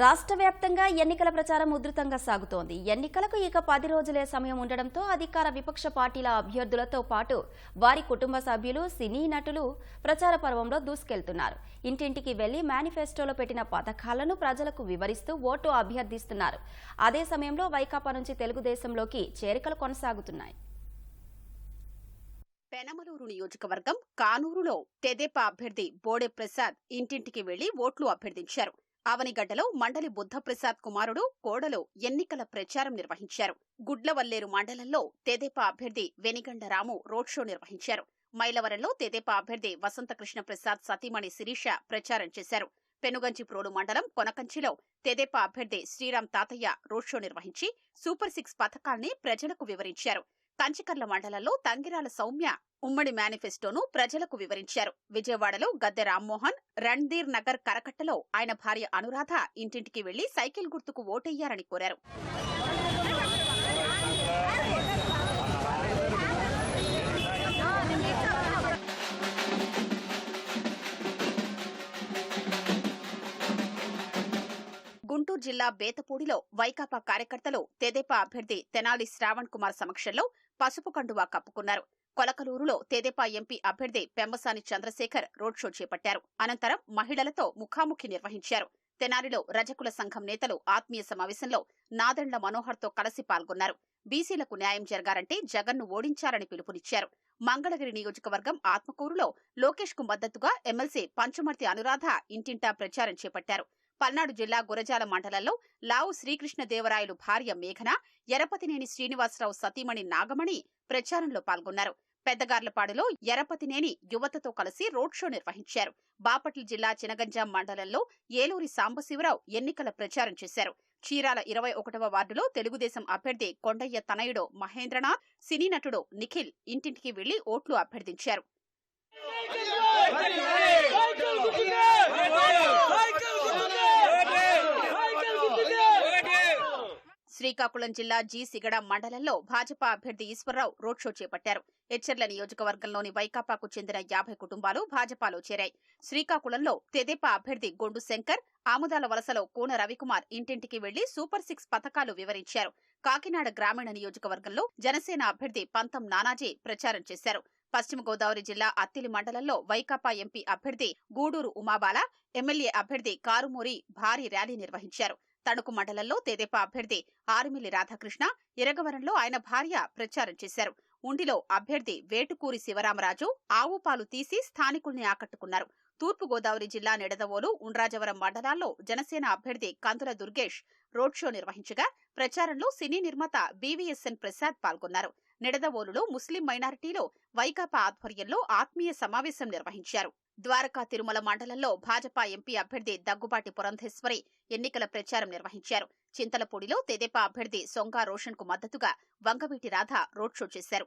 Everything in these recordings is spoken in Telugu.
రాష్ట్ర వ్యాప్తంగా ఎన్నికల ప్రచారం ఉధృతంగా సాగుతోంది. ఎన్నికలకు ఇక పది రోజులే సమయం ఉండడంతో అధికార విపక్ష పార్టీల అభ్యర్థులతో పాటు వారి కుటుంబ సభ్యులు సినీ నటులు ప్రచార పర్వంలో దూసుకెళ్తున్నారు. ఇంటింటికి వెళ్ళి మేనిఫెస్టోలో పెట్టిన పథకాలను ప్రజలకు వివరిస్తూ ఓటు అభ్యర్థిస్తున్నారు. అదే సమయంలో వైకాపా నుంచి తెలుగుదేశంలోకి చేరికలు కొనసాగుతున్నాయి. పెనమలూరు నియోజకవర్గం కానూరులో తెదేపా అభ్యర్థి బోడే ప్రసాద్ ఇంటింటికి వెళ్ళి ఓట్లు అభ్యర్థించారు. ఆవనిగడ్డలో మండలి బుద్ధప్రసాద్ కుమారుడు కోడలు ఎన్నికల ప్రచారం నిర్వహించారు. గుడ్లవల్లేరు మండలంలో తెదేపా అభ్యర్థి వెనిగండ రాము రోడ్ షో నిర్వహించారు. మైలవరంలో తెదేపా అభ్యర్థి వసంతకృష్ణ ప్రసాద్ సతీమణి శిరీష ప్రచారం చేశారు. పెనుగంచిప్రోలు మండలం కొనకంచిలో తెదేపా అభ్యర్థి శ్రీరామ్ తాతయ్య రోడ్ షో నిర్వహించి సూపర్ సిక్స్ పథకాల్ని ప్రజలకు వివరించారు. కంచికర్ల మండలంలో తంగిరాల సౌమ్య ఉమ్మడి మేనిఫెస్టోను ప్రజలకు వివరించారు. విజయవాడలో గద్దె రామ్మోహన్ రణ్ధీర్ నగర్ కరకట్టలో ఆయన భార్య అనురాధ ఇంటింటికి వెళ్ళి సైకిల్ గుర్తుకు ఓటెయ్యారని కోరారు. గుంటూరు జిల్లా బేతపూడిలో వైకాపా కార్యకర్తలు తెదేపా అభ్యర్థి తెనాలి శ్రావణ్ కుమార్ సమక్షంలో పసుపు కండువా కప్పుకున్నారు. కొలకలూరులో తెదేపా ఎంపీ అభ్యర్థి పెంబసాని చంద్రశేఖర్ రోడ్ షో చేపట్టారు. అనంతరం మహిళలతో ముఖాముఖి నిర్వహించారు. తెనాలిలో రజకుల సంఘం నేతలు ఆత్మీయ సమావేశంలో నాదెండ్ల మనోహర్తో కలిసి పాల్గొన్నారు. బీసీలకు న్యాయం జరగాలంటే జగన్ను ఓడించాలని పిలుపునిచ్చారు. మంగళగిరి నియోజకవర్గం ఆత్మకూరులో లోకేష్కు మద్దతుగా ఎమ్మెల్సీ పంచుమర్తి అనురాధ ఇంటింటా ప్రచారం చేపట్టారు. పల్నాడు జిల్లా గురజాల మండలంలో లావు శ్రీకృష్ణదేవరాయలు భార్య మేఘన ఎరపతినేని శ్రీనివాసరావు సతీమణి నాగమణి ప్రచారంలో పాల్గొన్నారు. పెద్దగార్లపాడులో ఎరపతినేని యువతతో కలిసి రోడ్ షో నిర్వహించారు బాపట్ల జిల్లా చినగంజాం మండలంలో ఏలూరి సాంబశివరావు ఎన్నికల ప్రచారం చేశారు చీరాల ఇరవై ఒకటవ వార్డులో తెలుగుదేశం అభ్యర్థి కొండయ్య తనయుడు మహేంద్రనాథ్ సినీ నటుడు నిఖిల్ ఇంటింటికి వెళ్ళి ఓట్లు అభ్యర్థించారు సైకిల్ గుర్తుకే సైకిల్ గుర్తుకే సైకిల్ గుర్తుకే శ్రీకాకుళం జిల్లా జి సిగడ మండలంలో భాజపా అభ్యర్థి ఈశ్వరరావు రోడ్ షో చేపట్టారు. హెచ్చర్ల నియోజకవర్గంలోని వైకాపాకు చెందిన యాభై కుటుంబాలు భాజపాలో చేరాయి. శ్రీకాకుళంలో తెదేపా అభ్యర్థి గొండు శంకర్ ఆముదాల వలసలో కూన రవికుమార్ ఇంటింటికి వెళ్ళి సూపర్ సిక్స్ పథకాలు వివరించారు. కాకినాడ గ్రామీణ నియోజకవర్గంలో జనసేన అభ్యర్థి పంతం నానాజీ ప్రచారం చేశారు. పశ్చిమ గోదావరి జిల్లా అత్తిలి మండలంలో వైకాపా ఎంపీ అభ్యర్థి గూడూరు ఉమాబాల ఎమ్మెల్యే అభ్యర్థి కారుమూరి భారీ ర్యాలీ నిర్వహించారు. తణుకు మండలంలో తెదేపా అభ్యర్థి ఆరుమిల్లి రాధాకృష్ణ ఇరగవరంలో ఆయన భార్య ప్రచారం చేశారు. ఉండిలో అభ్యర్థి వేటుకూరి శివరామరాజు ఆవు పాలు తీసి స్థానికుల్ని ఆకట్టుకున్నారు. తూర్పుగోదావరి జిల్లా నిడదవోలు ఉండ్రాజవరం మండలాల్లో జనసేన అభ్యర్థి కందుల దుర్గేష్ రోడ్ షో నిర్వహించగా ప్రచారంలో సినీ నిర్మాత బీవీఎస్ఎన్ ప్రసాద్ పాల్గొన్నారు. నిడదవోలులో ముస్లిం మైనారిటీలో వైకాపా ఆధ్వర్యంలో ఆత్మీయ సమావేశం నిర్వహించారు. ద్వారకా తిరుమల మండలంలో భాజపా ఎంపీ అభ్యర్థి దగ్గుబాటి పురంధేశ్వరి ఎన్నికల ప్రచారం నిర్వహించారు. చింతలపూడిలో తెదేపా అభ్యర్థి సొంగా రోషన్కు మద్దతుగా వంగవీటి రాధ రోడ్ షో చేశారు.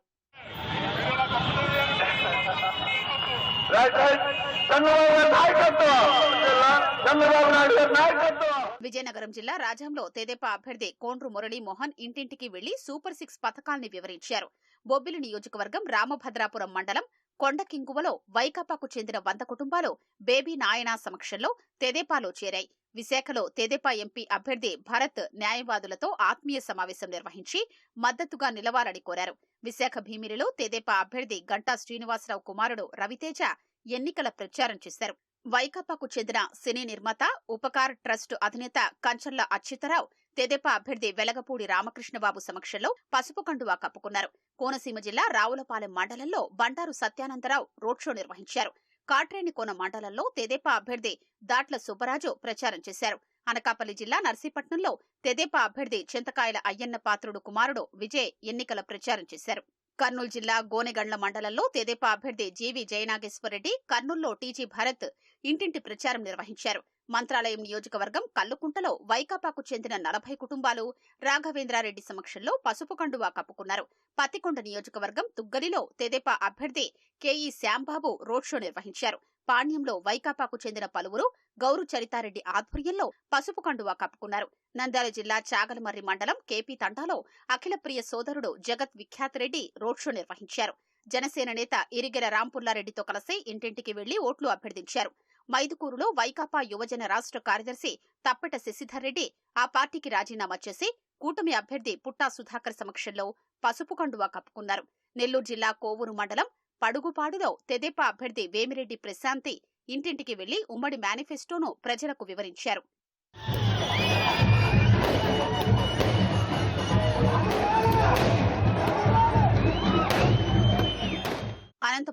విజయనగరం జిల్లా రాజంలో తెదేపా అభ్యర్థి కోండ్రు మురళీ మోహన్ ఇంటింటికి వెళ్ళి సూపర్ సిక్స్ పథకాల్ని వివరించారు. బొబ్బిలి నియోజకవర్గం రామభద్రాపురం మండలం కొండకింగువలో వైకాపాకు చెందిన వంద కుటుంబాలు బేబీ నాయనా సమక్షంలో తెదేపాలో చేరాయి. విశాఖలో తెదేపా ఎంపీ అభ్యర్థి భరత్ న్యాయవాదులతో ఆత్మీయ సమావేశం నిర్వహించి మద్దతుగా నిలవాలని కోరారు. విశాఖ భీమిలిలో తెదేపా అభ్యర్థి గంటా శ్రీనివాసరావు కుమారుడు రవితేజ ఎన్నికల ప్రచారం చేశారు. వైకాపాకు చెందిన సినీ నిర్మాత ఉపకార్ ట్రస్ట్ అధినేత కంచర్ల అచ్యుతరావు తెదేపా అభ్యర్థి వెలగపూడి రామకృష్ణబాబు సమక్షంలో పసుపు కండువా కప్పుకున్నారు. కోనసీమ జిల్లా రావులపాలెం మండలంలో బండారు సత్యానందరావు రోడ్ షో నిర్వహించారు. కాట్రేనికోన మండలంలో తెదేపా అభ్యర్థి దాట్ల సుబ్బరాజు ప్రచారం చేశారు. అనకాపల్లి జిల్లా నర్సీపట్నంలో తెదేపా అభ్యర్థి చింతకాయల అయ్యన్న పాత్రుడు కుమారుడు విజయ్ ఎన్నికల ప్రచారం చేశారు. కర్నూలు జిల్లా గోనెగండ్ల మండలంలో తెదేపా అభ్యర్థి జీవి జయనాగేశ్వరరెడ్డి కర్నూలులో టీజీ భరత్ ఇంటింటి ప్రచారం నిర్వహించారు. మంత్రాలయం నియోజకవర్గం కల్లుకుంటలో వైకాపాకు చెందిన నలభై కుటుంబాలు రాఘవేంద్రారెడ్డి సమక్షంలో పసుపు కండువా కప్పుకున్నారు. పత్తికొండ నియోజకవర్గం తుగ్గలిలో తెదేపా అభ్యర్థి కేఈ శ్యాంబాబు రోడ్ షో నిర్వహించారు. పాణ్యంలో వైకాపాకు చెందిన పలువురు గౌరు చరితారెడ్డి ఆధ్వర్యంలో పసుపు కండువా కప్పుకున్నారు. నంద్యాల జిల్లా చాగలమర్రి మండలం కేపీ తండాలో అఖిలప్రియ సోదరుడు జగత్ విఖ్యాత్ రెడ్డి రోడ్ షో నిర్వహించారు. జనసేన నేత ఇరిగెల రాంపుల్లారెడ్డితో కలిసి ఇంటింటికి వెళ్ళి ఓట్లు అభ్యర్థించారు. మైదుకూరులో వైకాపా యువజన రాష్ట్ర కార్యదర్శి తప్పెట శశిధర్ రెడ్డి ఆ పార్టీకి రాజీనామా చేసి కూటమి అభ్యర్థి పుట్టా సుధాకర్ సమక్షంలో పసుపు కండువా కప్పుకున్నారు. నెల్లూరు జిల్లా కోవూరు మండలం పడుగుపాడులో తెదేపా అభ్యర్థి వేమిరెడ్డి ప్రశాంతి ఇంటింటికి వెళ్ళి ఉమ్మడి మేనిఫెస్టోను ప్రజలకు వివరించారు.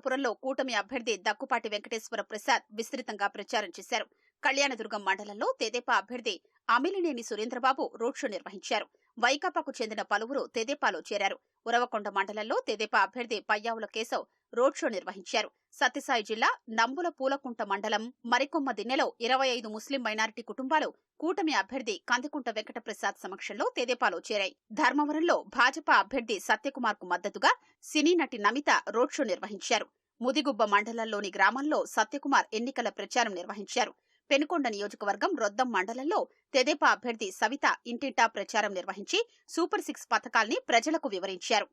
అనంతపురంలో కూటమి అభ్యర్థి దక్కుపాటి వెంకటేశ్వర ప్రసాద్ విస్తృతంగా ప్రచారం చేశారు. కళ్యాణదుర్గం మండలంలో తెదేపా అభ్యర్థి అమిలినేని సురేంద్రబాబు రోడ్ షో నిర్వహించారు. వైకాపాకు చెందిన పలువురు తెదేపాలో చేరారు. ఉరవకొండ మండలంలో తెదేపా అభ్యర్థి పయ్యావుల కేశవ్ రోడ్ షో నిర్వహించారు. సత్యసాయి జిల్లా నంబుల పూలకుంట మండలం మరికొమ్మ దిన్నెలో ఇరవై ఐదు ముస్లిం మైనారిటీ కుటుంబాలు కూటమి అభ్యర్థి కందికుంట వెంకటప్రసాద్ సమక్షంలో తెదేపాలో చేరాయి. ధర్మవరంలో భాజపా అభ్యర్థి సత్యకుమార్కు మద్దతుగా సినీ నటి నమిత రోడ్ షో నిర్వహించారు. ముదిగుబ్బ మండలంలోని గ్రామంలో సత్యకుమార్ ఎన్నికల ప్రచారం నిర్వహించారు. పెనుకొండ నియోజకవర్గం రొద్దం మండలంలో తెదేపా అభ్యర్థి సవిత ఇంటింటా ప్రచారం నిర్వహించి సూపర్ సిక్స్ పథకాల్ని ప్రజలకు వివరించారు.